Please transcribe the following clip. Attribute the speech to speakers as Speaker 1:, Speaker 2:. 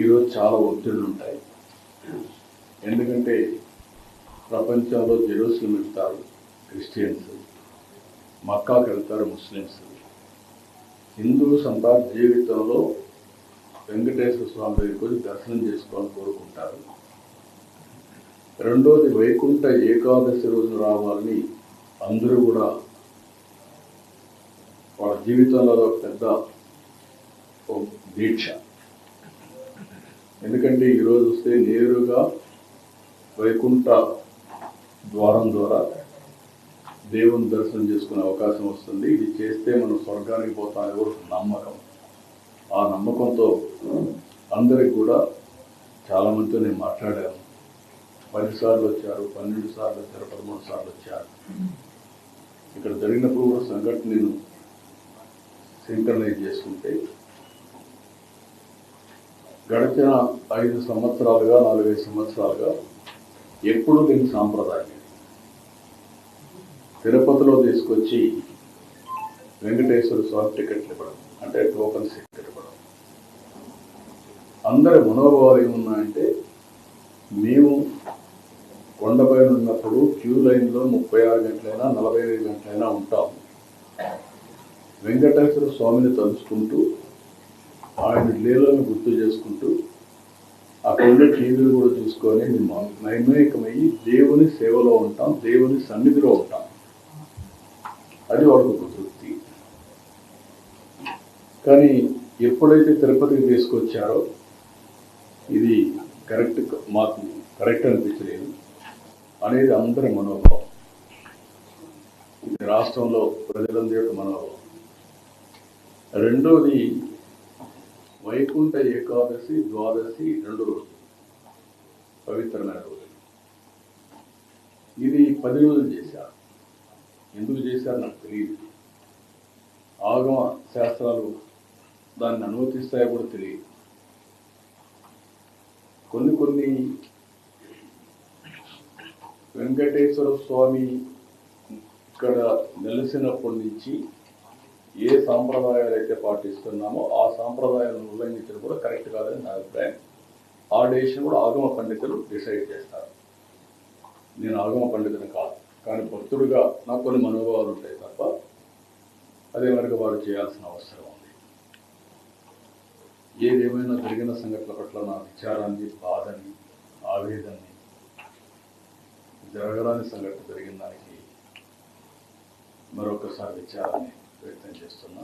Speaker 1: ఈరోజు చాలా ఒత్తిళ్ళు ఉంటాయి. ఎందుకంటే ప్రపంచంలో జెరూసలం వెళ్తారు క్రిస్టియన్స్ మక్కాకి వెళ్తారు ముస్లిమ్స్. హిందువులు సంతా జీవితంలో వెంకటేశ్వర స్వామి దగ్గరికి వచ్చి దర్శనం చేసుకోవాలని కోరుకుంటారు. రెండోది వైకుంఠ ఏకాదశి రోజు రావాలని అందరూ కూడా వాళ్ళ జీవితంలో పెద్ద దీక్ష. ఎందుకంటే ఈరోజు వస్తే నేరుగా వైకుంఠ ద్వారం ద్వారా దేవుని దర్శనం చేసుకునే అవకాశం వస్తుంది. ఇది చేస్తే మనం స్వర్గానికి పోతాం ఎవరు? నమ్మకం. ఆ నమ్మకంతో అందరికి కూడా చాలామందితో నేను మాట్లాడాను. పది సార్లు వచ్చారు పన్నెండు సార్లు వచ్చారు పదమూడు సార్లు వచ్చారు. ఇక్కడ జరిగినప్పుడు కూడా సంఘటన నేను సింక్రనైజ్ చేసుకుంటే గడిచిన ఐదు సంవత్సరాలుగా నాలుగైదు సంవత్సరాలుగా ఎప్పుడూ దీని సాంప్రదాయం. తిరుపతిలో తీసుకొచ్చి వెంకటేశ్వర స్వామి టికెట్లు ఇవ్వడం అంటే టోకన్స్ ఇవ్వడం. అందరి మనోభావాలు ఏమున్నాయంటే మేము కొండపైన ఉన్నప్పుడు క్యూ లైన్లో ముప్పై ఆరు గంటలైనా నలభై ఐదు గంటలైనా ఉంటాము వెంకటేశ్వర స్వామిని తలుచుకుంటూ ఆయన లీలను గుర్తు చేసుకుంటూ అక్కడ ఉండే టీవీలు కూడా చూసుకొని మేము నైమికమయ్యి దేవుని సేవలో ఉంటాం దేవుని సన్నిధిలో ఉంటాం. అది వాళ్ళకు ఒక తృప్తి. కానీ ఎప్పుడైతే తిరుపతికి తీసుకొచ్చారో ఇది కరెక్ట్ మాకు కరెక్ట్ అనిపించలేదు. అనేది అందరి మనోభావం. ఇది రాష్ట్రంలో ప్రజలందరి యొక్క మనోభావం. రెండోది వైకుంఠ ఏకాదశి ద్వాదశి రెండు రోజులు. పవిత్రమైన రోజు ఇది పది రోజులు చేశారు. ఎందుకు చేశారు నాకు తెలియదు. ఆగమ శాస్త్రాలు దాన్ని అనుమతిస్తాయో కూడా తెలియదు. కొన్ని కొన్ని వెంకటేశ్వర స్వామి ఇక్కడ నెలసినప్పటి నుంచి ఏ సాంప్రదాయాలు అయితే పాటిస్తున్నామో ఆ సాంప్రదాయాలను ఉల్లంఘించడం కూడా కరెక్ట్ కాదని నా అభిప్రాయం. ఆ డేషన్ కూడా ఆగమ పండితులు డిసైడ్ చేస్తారు. నేను ఆగమ పండితుని కాదు. కానీ భక్తుడిగా నాకు కొన్ని మనోభావాలు ఉంటాయి తప్ప అదే వరకు వారు చేయాల్సిన అవసరం ఉంది. ఏదేమైనా జరిగిన సంఘటనల పట్ల నా విచారాన్ని బాధని ఆవేదనని జరగరాని సంఘటన జరిగిన దానికి మరొకసారి విచారాన్ని వ్యక్తం చేస్తున్నా